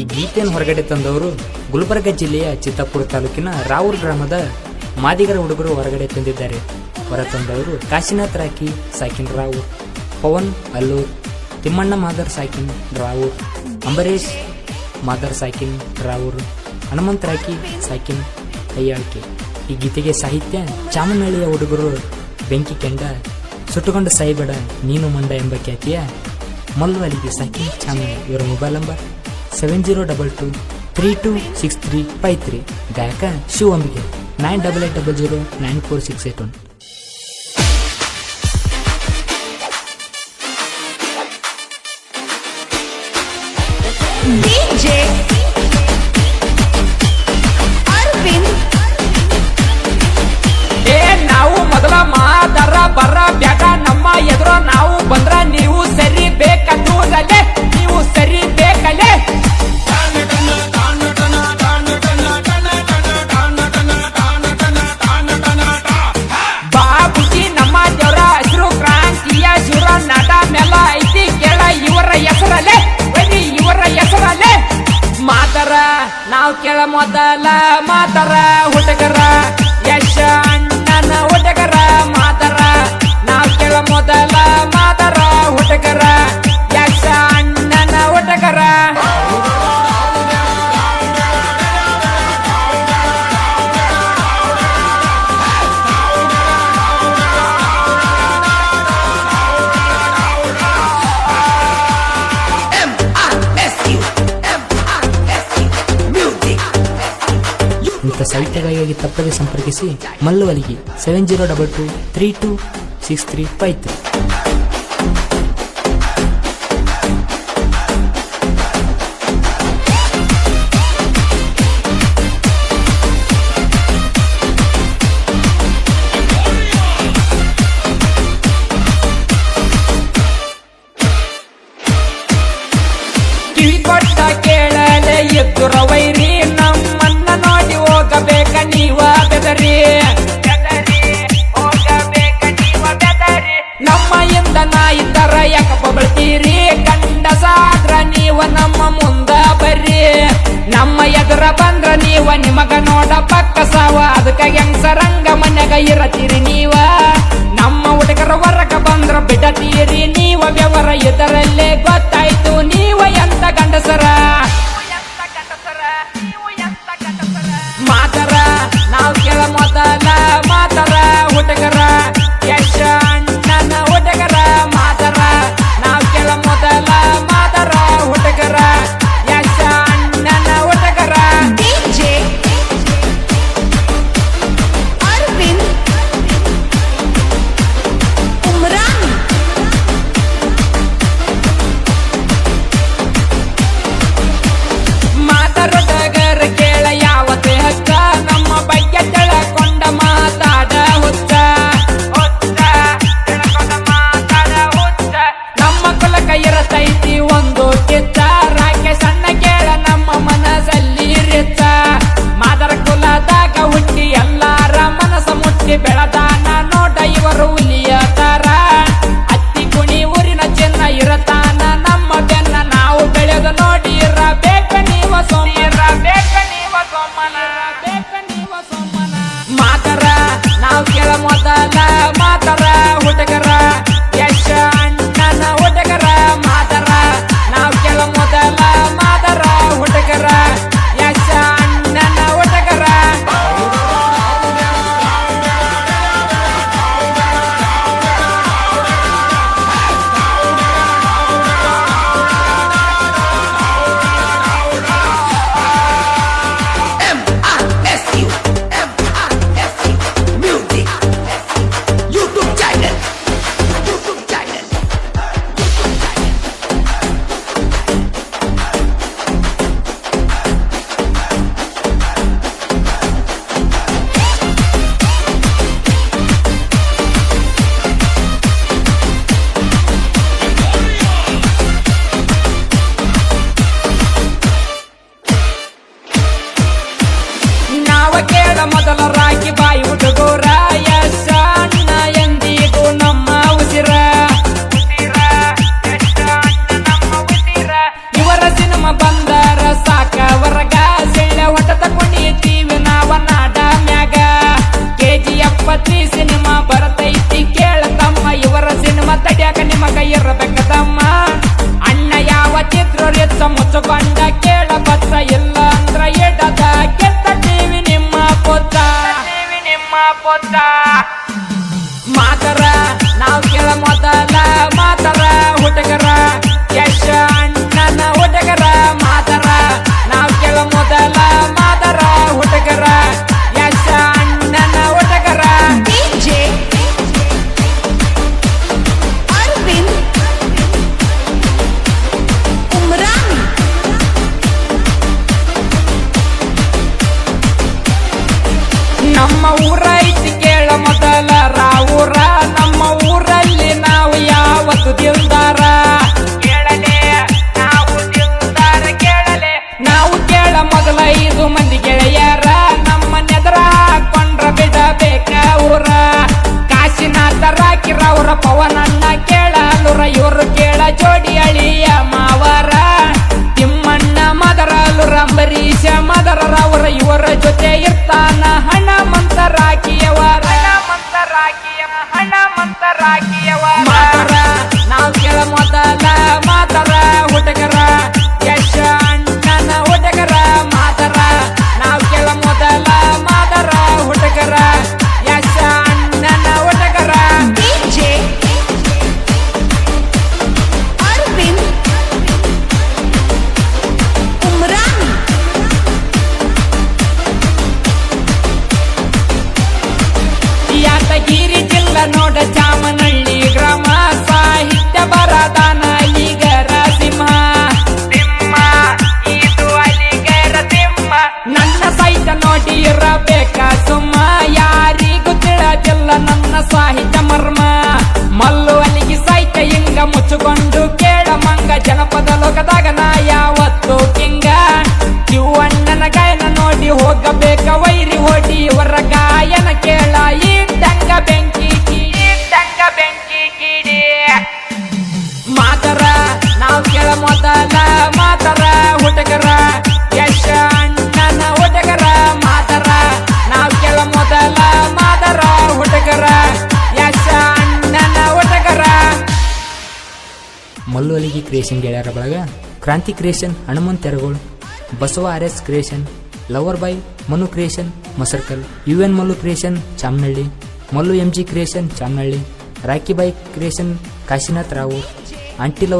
ಈ ಗೀತೆಯನ್ನು ಹೊರಗಡೆ ತಂದವರು ಗುಲ್ಬರ್ಗ ಜಿಲ್ಲೆಯ ಚಿತ್ತಾಪುರ ತಾಲೂಕಿನ ರಾವೂರ್ ಗ್ರಾಮದ ಮಾದಿಗರ ಹುಡುಗರು ಹೊರಗಡೆ ತಂದಿದ್ದಾರೆ. ಹೊರತಂದವರು ಕಾಶಿನಾಥ್ ರಾಕಿ ಸಾಕಿನ್ ರಾವೂರ್, ಪವನ್ ಅಲ್ಲೂರ್, ತಿಮ್ಮಣ್ಣ ಮಾದರ್ ಸಾಕಿನ್ ರಾವೂರ್ ಅಂಬರೀಶ್ ಮಾದರ್ ಸಾಕಿನ್ ರಾವೂರ್, ಹನುಮಂತ್ ರಾಕಿ ಸಾಕಿನ್ ಕೈಯಾಳ್ಕೆ. ಈ ಗೀತೆಗೆ ಸಾಹಿತ್ಯ ಚಾಮನಹಳ್ಳಿಯ ಹುಡುಗರು ಬೆಂಕಿ ಕೆಂಡ ಸುಟ್ಟುಕೊಂಡ ಸಾಯಿಬೇಡ, ನೀನು ಮಂಡ ಎಂಬ ಖ್ಯಾತಿಯ ಮಲ್ಲು ಅಲಿಗೆ ಸಾಕಿನ್ ಚಾಮನಹಳ್ಳಿ. ಇವರ mobile number seven zero double two three two six three five three ಗಾಯಕ ಶಿವಂಬಿಗೆ nine double eight double zero nine four six eight one DJ ಕೇಳ ಮೊದಲ ಮಾತರ ಹುಡುಗರ. ಇಂಥ ಸಾಹಿತ್ಯಗಾಗಿ ತಪ್ಪದೆ ಸಂಪರ್ಕಿಸಿ ಮಲ್ಲುವಲಿಗೆ seven zero double two three two six three five three ಕೇಳಲೆ ಎದ್ದುರ ವೈರಿ ನೀವ ಬೆದರಿ. ನಮ್ಮ ಇಂದ ಇದ್ದರ ಯಾಕಪ್ಪ ಕಂಡ ಸಾದ್ರ God ಪವನ ಕ್ರಿಯೇಷನ್ ಗೆಳೆಯರ ಬಳಗ, Kranti creation Hanumanth Teragol, Basava R S creation lover boy Manu creation Masarkal U N Mallu creation Chamanahalli Mallu M G creation Chamanahalli Rocky by creation Kashinath Rao aunty